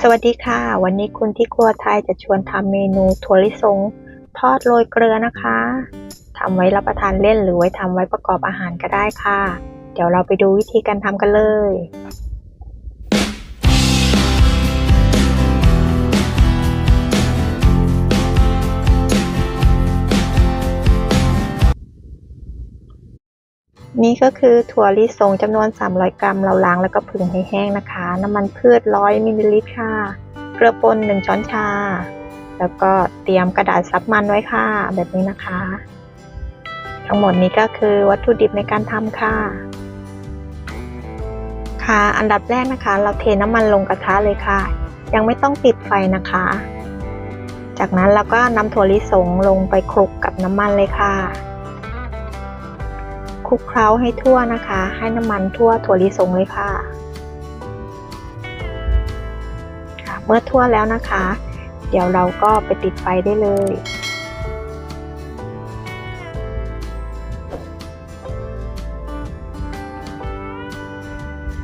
สวัสดีค่ะ วันนี้คุณที่ครัวไทยจะชวนทำเมนูถั่วลิสง ทอดโรยเกลือนะคะทำไว้รับประทานเล่นหรือไว้ทำไว้ประกอบอาหารก็ได้ค่ะ เดี๋ยวเราไปดูวิธีการทำกันเลย นี่ก็คือถั่วลิสงจำนวน 300 กรัม เราล้างแล้วก็ผึ่งให้แห้งนะคะ น้ำมันพืช 100 มิลลิลิตรค่ะ เกลือป่น1 ช้อนชา แล้วก็เตรียมกระดาษซับมันไว้ค่ะ แบบนี้นะคะ ทั้งหมดนี้ก็คือวัตถุดิบในการทำค่ะ ค่ะ อันดับแรกนะคะ เราเทน้ำมันลงกระทะเลยค่ะ ยังไม่ต้องติดไฟนะคะ จากนั้นเราก็นำถั่วลิสงลงไปคลุกกับน้ำมันเลยค่ะ ลุกเคล้าให้ทั่วนะคะ ให้น้ำมันทั่วถั่วลิสงเลยค่ะค่ะ เมื่อทั่วแล้วนะคะ เดี๋ยวเราก็ไปติดไฟได้เลย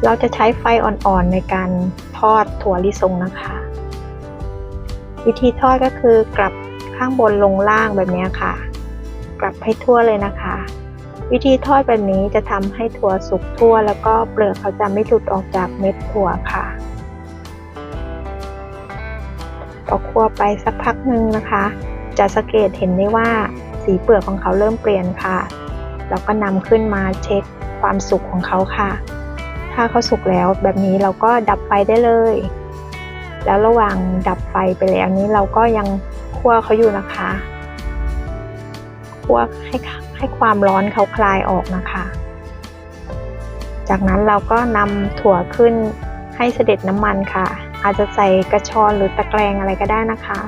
เราจะใช้ไฟอ่อนๆในการทอดถั่วลิสงนะคะ วิธีทอดก็คือกลับข้างบนลงล่างแบบนี้ค่ะ กลับให้ทั่วเลยนะคะ วิธีทอดแบบนี้จะทำให้ถั่วสุกทั่ว แล้วก็เปลือกเขาจะไม่หลุดออกจากเม็ดถั่วค่ะพอคั่วไปสักพักหนึ่งนะคะ จะสังเกตเห็นได้ว่าสีเปลือกของเขาเริ่มเปลี่ยนค่ะ แล้วก็นำขึ้นมาเช็คความสุกของเขาค่ะ ถ้าเขาสุกแล้วแบบนี้เราก็ดับไฟได้เลย แล้วระหว่างดับไฟไปแล้วนี้เราก็ยังคั่วเขาอยู่นะคะ คั่วให้ ให้ความร้อนเขาคลายออกนะคะ จากนั้นเราก็นำถั่วขึ้นให้เสด็จน้ำมันค่ะ อาจจะใส่กระชอนหรือตะแกรงอะไรก็ได้นะคะ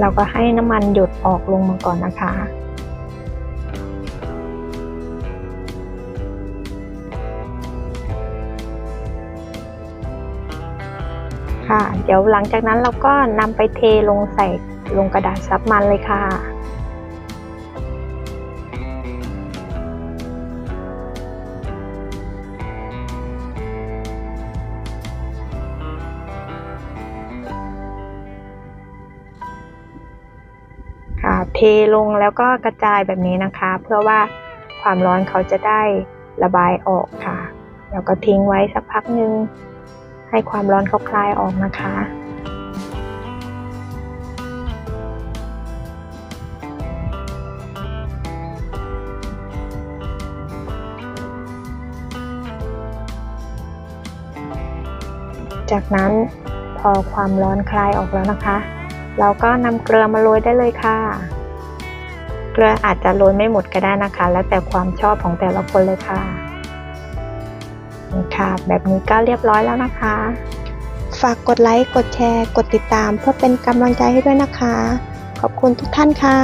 เราก็ให้น้ำมันหยดออกลงมาก่อนนะคะ ค่ะ เดี๋ยวหลังจากนั้นเราก็นำไปเทลงใส่ลงกระดาษซับมันเลยค่ะค่ะเทลงแล้วก็กระจายแบบนี้นะคะ เพื่อว่าความร้อนเขาจะได้ระบายออกค่ะ แล้วก็ทิ้งไว้สักพักหนึ่ง ให้ความร้อนเขาคลายออกนะคะ จากนั้นพอความร้อนคลายออกแล้วนะคะ เราก็นำเกลือมาโรยได้เลยค่ะ เกลืออาจจะโรยไม่หมดก็ได้นะคะ แล้วแต่ความชอบของแต่ละคนเลยค่ะ ค่ะ แบบนี้ก็เรียบร้อยแล้วนะคะ ฝากกดไลค์ กดแชร์ กดติดตาม เพื่อเป็นกำลังใจให้ด้วยนะคะ ขอบคุณทุกท่านค่ะ